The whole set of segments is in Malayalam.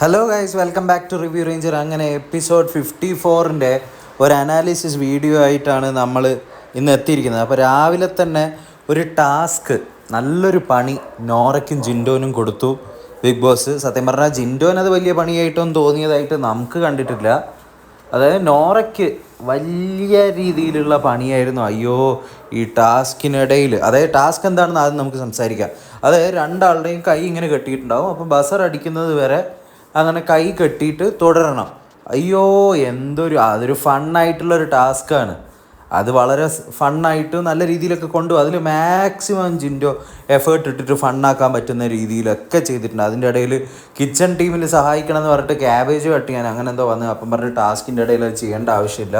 Hello guys welcome back to review ranger അങ്ങനെ എപ്പിസോഡ് ഫിഫ്റ്റി ഫോറിന്റെ ഒരു അനാലിസിസ് വീഡിയോ ആയിട്ടാണ് നമ്മൾ ഇന്ന് എത്തിയിരിക്കുന്നത്. അപ്പോൾ രാവിലെ തന്നെ ഒരു ടാസ്ക് നല്ലൊരു പണി നോറയ്ക്കും ജിൻഡോനും കൊടുത്തു. ബിഗ് ബോസ് സത്യം പറഞ്ഞാൽ ജിൻഡോൻ അത് വലിയ പണിയായിട്ടൊന്നും തോന്നിയതായിട്ട് നമുക്ക് കണ്ടിട്ടില്ല. അതായത് നോറയ്ക്ക് വലിയ രീതിയിലുള്ള പണിയായിരുന്നു അയ്യോ ഈ ടാസ്കിനിടയിൽ അതായത് ടാസ്ക് എന്താണെന്ന് ആദ്യം നമുക്ക് സംസാരിക്കാം. അതായത് രണ്ടാളുടെയും കൈ ഇങ്ങനെ കെട്ടിയിട്ടുണ്ടാവും. അപ്പോൾ ബസർ അടിക്കുന്നത് വരെ അങ്ങനെ കൈ കെട്ടിയിട്ട് തുടരണം. അയ്യോ എന്തൊരു അതൊരു ഫണ്ണായിട്ടുള്ള ഒരു ടാസ്ക്കാണ്. അത് വളരെ ഫണ്ണായിട്ട് നല്ല രീതിയിലൊക്കെ കൊണ്ടു അതിൽ മാക്സിമം ജിൻഡോ എഫേർട്ട് ഇട്ടിട്ട് ഫണ്ണാക്കാൻ പറ്റുന്ന രീതിയിലൊക്കെ ചെയ്തിട്ടുണ്ട്. അതിന്റെ ഇടയിൽ കിച്ചൺ ടീമിൽ സഹായിക്കണം എന്ന് പറഞ്ഞിട്ട് ക്യാബേജ് കട്ട് ചെയ്യാൻ അങ്ങനെ എന്തോ വന്ന് അപ്പം പറഞ്ഞ് ടാസ്കിന്റെ ഇടയിൽ അത് ചെയ്യേണ്ട ആവശ്യമില്ല.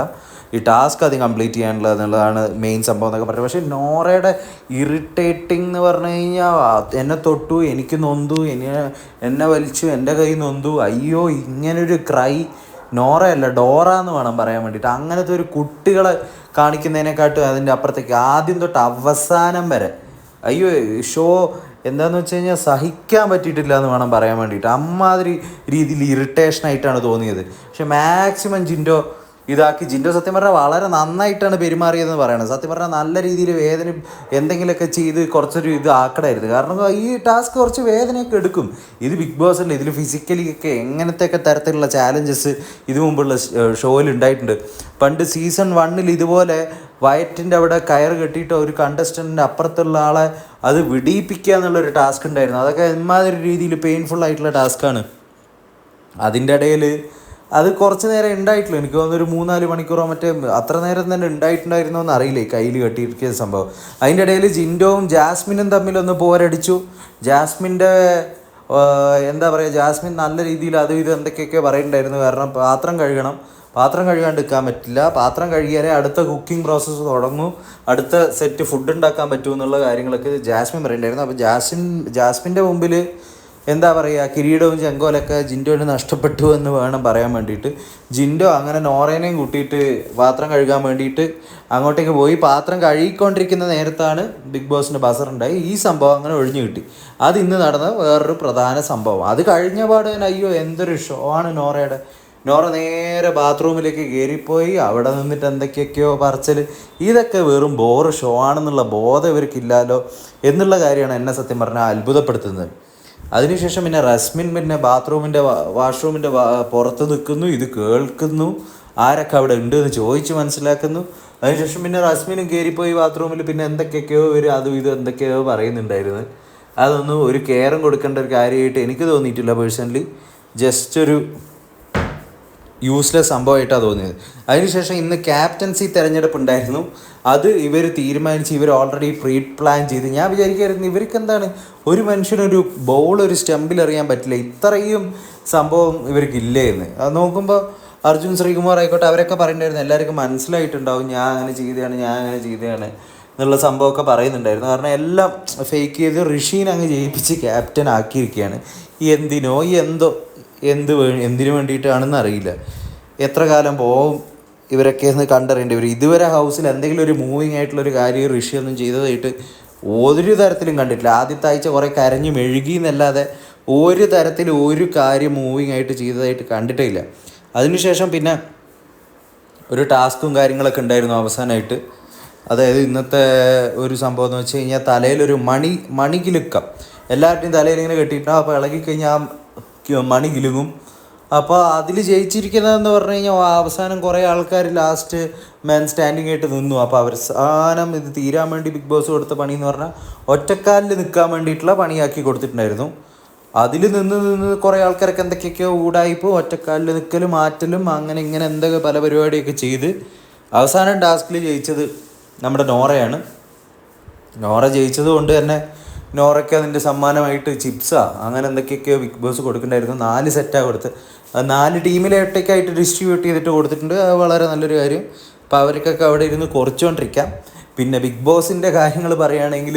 ഈ ടാസ്ക് അത് കംപ്ലീറ്റ് ചെയ്യാനുള്ളത് എന്നുള്ളതാണ് മെയിൻ സംഭവം എന്നൊക്കെ പറഞ്ഞത്. പക്ഷേ നോറയുടെ ഇറിറ്റേറ്റിംഗ് എന്ന് പറഞ്ഞു കഴിഞ്ഞാൽ എന്നെ തൊട്ടു എനിക്ക് നൊന്തു എന്നെ എന്നെ വലിച്ചു എന്റെ കൈ നൊന്തു. അയ്യോ ഇങ്ങനൊരു ക്രൈ നോറയല്ല ഡോറ എന്ന് വേണം പറയാൻ വേണ്ടിയിട്ട്. അങ്ങനത്തെ ഒരു കുട്ടികളെ കാണിക്കുന്നതിനെക്കാട്ടും അതിന്റെ അപ്പുറത്തേക്ക് ആദ്യം തൊട്ട് അവസാനം വരെ. അയ്യോ ഷോ എന്താണെന്ന് വെച്ച് കഴിഞ്ഞാൽ സഹിക്കാൻ പറ്റിയിട്ടില്ല എന്ന് വേണം പറയാൻ വേണ്ടിയിട്ട്. അമ്മാതിരി രീതിയിൽ ഇറിറ്റേഷൻ ആയിട്ടാണ് തോന്നിയത്. പക്ഷെ മാക്സിമം ജിൻഡോ ഇതാക്കി ജിൻഡോ സത്യം പറഞ്ഞാൽ വളരെ നന്നായിട്ടാണ് പെരുമാറിയതെന്ന് പറയുന്നത് സത്യം പറഞ്ഞാൽ നല്ല രീതിയിൽ വേദന എന്തെങ്കിലുമൊക്കെ ചെയ്ത് കുറച്ചൊരു ഇത് ആക്കടായിരുന്നു കാരണം ഈ ടാസ്ക് കുറച്ച് വേദനയൊക്കെ എടുക്കും. ഇത് ബിഗ് ബോസിൽ ഇതിൽ ഫിസിക്കലി ഒക്കെ എങ്ങനത്തെയൊക്കെ തരത്തിലുള്ള ചാലഞ്ചസ് ഇത് മുമ്പുള്ള ഷോയിൽ ഉണ്ടായിട്ടുണ്ട്. പണ്ട് സീസൺ വണ്ണിൽ ഇതുപോലെ വയറ്റിന്റെ അവിടെ കയർ കെട്ടിയിട്ട് ഒരു കണ്ടസ്റ്റന്റിന്റെ അപ്പുറത്തുള്ള ആളെ അത് വിടിയിപ്പിക്കുക എന്നുള്ളൊരു ടാസ്ക് ഉണ്ടായിരുന്നു. അതൊക്കെ എന്മാതിരി രീതിയിൽ പെയിൻഫുൾ ആയിട്ടുള്ള ടാസ്ക്കാണ് അതിന്റെ ഇടയിൽ അത് കുറച്ച് നേരം ഉണ്ടായിട്ടില്ല. എനിക്ക് തോന്നുന്നു ഒരു മൂന്നാൽ മണിക്കൂറോ മറ്റേ അത്ര നേരം തന്നെ ഉണ്ടായിട്ടുണ്ടായിരുന്നോ എന്ന് അറിയില്ല ഈ കയ്യിൽ കെട്ടിയിരിക്കുന്ന സംഭവം. അതിന്റെ ഇടയിൽ ജിൻഡോവും ജാസ്മിനും തമ്മിലൊന്ന് പോരടിച്ചു. ജാസ്മിന്റെ എന്താ പറയുക ജാസ്മിൻ നല്ല രീതിയിൽ അത് ഇത് എന്തൊക്കെയൊക്കെ പറയുന്നുണ്ടായിരുന്നു കാരണം പാത്രം കഴുകണം. പാത്രം കഴുകാണ്ട് നിൽക്കാൻ പറ്റില്ല. പാത്രം കഴുകിയാലേ അടുത്ത കുക്കിംഗ് പ്രോസസ്സ് തുടങ്ങും. അടുത്ത സെറ്റ് ഫുഡ് ഉണ്ടാക്കാൻ പറ്റുമെന്നുള്ള കാര്യങ്ങളൊക്കെ ജാസ്മിൻ പറയുന്നുണ്ടായിരുന്നു അപ്പോൾ ജാസ്മിൻ ജാസ്മിന്റെ മുമ്പിൽ എന്താ പറയുക കിരീടവും ചെങ്കോലൊക്കെ ജിൻഡോന് നഷ്ടപ്പെട്ടു എന്ന് വേണം പറയാൻ വേണ്ടിയിട്ട്. ജിൻഡോ അങ്ങനെ നോറേനെയും കൂട്ടിയിട്ട് പാത്രം കഴുകാൻ വേണ്ടിയിട്ട് അങ്ങോട്ടേക്ക് പോയി. പാത്രം കഴുകിക്കൊണ്ടിരിക്കുന്ന നേരത്താണ് ബിഗ് ബോസിന്റെ ബസർ ഉണ്ടായി. ഈ സംഭവം അങ്ങനെ ഒഴിഞ്ഞു കിട്ടി. അത് ഇന്ന് നടന്ന വേറൊരു പ്രധാന സംഭവം. അത് കഴിഞ്ഞ പാട് തന്നെ അയ്യോ എന്തൊരു ഷോ ആണ് നോറയുടെ. നോറ നേരെ ബാത്റൂമിലേക്ക് കയറിപ്പോയി. അവിടെ നിന്നിട്ട് എന്തൊക്കെയൊക്കെയോ പറച്ചൽ ഇതൊക്കെ വെറും ബോറ് ഷോ ആണെന്നുള്ള ബോധം ഇവർക്കില്ലല്ലോ എന്നുള്ള കാര്യമാണ് എന്നെ സത്യം പറഞ്ഞാൽ അത്ഭുതപ്പെടുത്തുന്നത്. അതിനുശേഷം പിന്നെ റസ്മിൻ പിന്നെ ബാത്റൂമിന്റെ വാഷ്റൂമിന്റെ പുറത്ത് നിൽക്കുന്നു ഇത് കേൾക്കുന്നു. ആരൊക്കെ അവിടെ ഉണ്ട് എന്ന് ചോദിച്ച് മനസ്സിലാക്കുന്നു. അതിനുശേഷം പിന്നെ റസ്മിനും കയറിപ്പോയി ബാത്റൂമിൽ. പിന്നെ എന്തൊക്കെയൊക്കെയോ ഒരു അതും ഇതും എന്തൊക്കെയോ പറയുന്നുണ്ടായിരുന്നു. അതൊന്നും ഒരു കെയറും കൊടുക്കേണ്ട ഒരു കാര്യമായിട്ട് എനിക്ക് തോന്നിയിട്ടില്ല പേഴ്സണലി. ജസ്റ്റ് ഒരു യൂസ്ലെസ് സംഭവമായിട്ടാണ് തോന്നിയത്. അതിനുശേഷം ഇന്ന് ക്യാപ്റ്റൻസി തിരഞ്ഞെടുപ്പ് ഉണ്ടായിരുന്നു. അത് ഇവർ തീരുമാനിച്ച് ഇവർ ഓൾറെഡി പ്രീ പ്ലാൻ ചെയ്ത്. ഞാൻ വിചാരിക്കുമായിരുന്നു ഇവർക്ക് എന്താണ് ഒരു മനുഷ്യനൊരു ബോൾ ഒരു സ്റ്റമ്പിൽ എറിയാൻ പറ്റില്ല. ഇത്രയും സംഭവം ഇവർക്കില്ലേ എന്ന്. അത് നോക്കുമ്പോൾ അർജുൻ ശ്രീകുമാർ ആയിക്കോട്ടെ അവരൊക്കെ പറയുന്നുണ്ടായിരുന്നു. എല്ലാവർക്കും മനസ്സിലായിട്ടുണ്ടാവും ഞാൻ അങ്ങനെ ചെയ്തതാണ് ഞാൻ അങ്ങനെ ചെയ്തതാണ് എന്നുള്ള സംഭവമൊക്കെ പറയുന്നുണ്ടായിരുന്നു. കാരണം എല്ലാം ഫേക്ക് ചെയ്ത് ഋഷീനെ അങ്ങ് ജയിപ്പിച്ച് ക്യാപ്റ്റൻ ആക്കിയിരിക്കുകയാണ്. എന്തിനോ എന്തോ എന്ത് വേ എന്തിനു വേണ്ടിയിട്ടാണെന്ന് അറിയില്ല. എത്ര കാലം പോവും ഇവരൊക്കെ ഒന്ന് കണ്ടറിയേണ്ടി വരും. ഇതുവരെ ഹൗസിൽ എന്തെങ്കിലും ഒരു മൂവിങ് ആയിട്ടുള്ള ഒരു കാര്യം ഋഷിയൊന്നും ചെയ്തതായിട്ട് ഒരു തരത്തിലും കണ്ടിട്ടില്ല. ആദ്യത്തെ ആഴ്ച കുറേ കരഞ്ഞു മെഴുകി എന്നല്ലാതെ ഒരു തരത്തിൽ ഒരു കാര്യം മൂവിങ് ആയിട്ട് ചെയ്തതായിട്ട് കണ്ടിട്ടേ ഇല്ല അതിനുശേഷം പിന്നെ ഒരു ടാസ്കും കാര്യങ്ങളൊക്കെ ഉണ്ടായിരുന്നു അവസാനമായിട്ട് അതായത് ഇന്നത്തെ ഒരു സംഭവം എന്ന് വെച്ച് കഴിഞ്ഞാൽ തലയിലൊരു മണി മണി കിലുക്കം എല്ലാവരുടെയും തലയിൽ ഇങ്ങനെ കെട്ടിയിട്ടുണ്ടാവും അപ്പോൾ ഇളകിക്കഴിഞ്ഞാൽ ആ മണി കിലുങ്ങും. അപ്പോൾ അതിൽ ജയിച്ചിരിക്കുന്നതെന്ന് പറഞ്ഞു കഴിഞ്ഞാൽ അവസാനം കുറേ ആൾക്കാർ ലാസ്റ്റ് മാൻ സ്റ്റാൻഡിങ് ആയിട്ട് നിന്നു. അപ്പോൾ അവസാനം ഇത് തീരാൻ വേണ്ടി ബിഗ് ബോസ് കൊടുത്ത പണി എന്ന് പറഞ്ഞാൽ ഒറ്റക്കാലിൽ നിൽക്കാൻ വേണ്ടിയിട്ടുള്ള പണിയാക്കി കൊടുത്തിട്ടുണ്ടായിരുന്നു. അതിൽ നിന്ന് നിന്ന് കുറേ ആൾക്കാരൊക്കെ എന്തൊക്കെയൊക്കെയോ ഊടായിപ്പോൾ ഒറ്റക്കാലിൽ നിൽക്കലും മാറ്റലും അങ്ങനെ ഇങ്ങനെ എന്തൊക്കെ പല പരിപാടിയൊക്കെ ചെയ്ത് അവസാനം ടാസ്കിൽ ജയിച്ചത് നമ്മുടെ നോറയാണ്. നോറ ജയിച്ചത് കൊണ്ട് തന്നെ നോറയ്ക്ക് അതിന്റെ സമ്മാനമായിട്ട് ചിപ്സാ അങ്ങനെ എന്തൊക്കെയൊക്കെയോ ബിഗ് ബോസ് കൊടുക്കണ്ടായിരുന്നു. നാല് സെറ്റാണ് കൊടുത്ത്. നാല് ടീമിലെ ഒറ്റയ്ക്കായിട്ട് ഡിസ്ട്രിബ്യൂട്ട് ചെയ്തിട്ട് കൊടുത്തിട്ടുണ്ട്. അത് വളരെ നല്ലൊരു കാര്യം. അപ്പോൾ അവർക്കൊക്കെ അവിടെ ഇരുന്ന് കുറച്ചുകൊണ്ടിരിക്കാം പിന്നെ ബിഗ് ബോസിന്റെ കാര്യങ്ങൾ പറയുകയാണെങ്കിൽ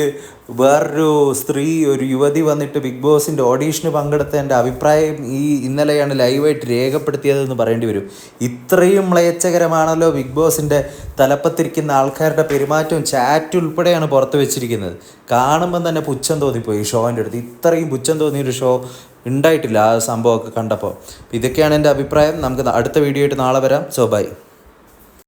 വേറൊരു സ്ത്രീ ഒരു യുവതി വന്നിട്ട് ബിഗ് ബോസിന്റെ ഓഡീഷന് പങ്കെടുത്തതിന്റെ അഭിപ്രായം ഈ ഇന്നലെയാണ് ലൈവായിട്ട് രേഖപ്പെടുത്തിയതെന്ന് പറയേണ്ടി വരും. ഇത്രയും മ്ലേച്ഛകരമാണല്ലോ ബിഗ് ബോസിന്റെ തലപ്പത്തിരിക്കുന്ന ആൾക്കാരുടെ പെരുമാറ്റവും ചാറ്റ് ഉൾപ്പെടെയാണ് പുറത്ത് വെച്ചിരിക്കുന്നത്. കാണുമ്പം തന്നെ പുച്ഛം തോന്നിപ്പോയി ഈ ഷോന്റെ അടുത്ത്. ഇത്രയും പുച്ഛം തോന്നിയൊരു ഷോ ഉണ്ടായിട്ടില്ല ആ സംഭവമൊക്കെ കണ്ടപ്പോൾ. ഇതൊക്കെയാണ് എന്റെ അഭിപ്രായം. നമുക്ക് അടുത്ത വീഡിയോ ആയിട്ട് നാളെ വരാം. So by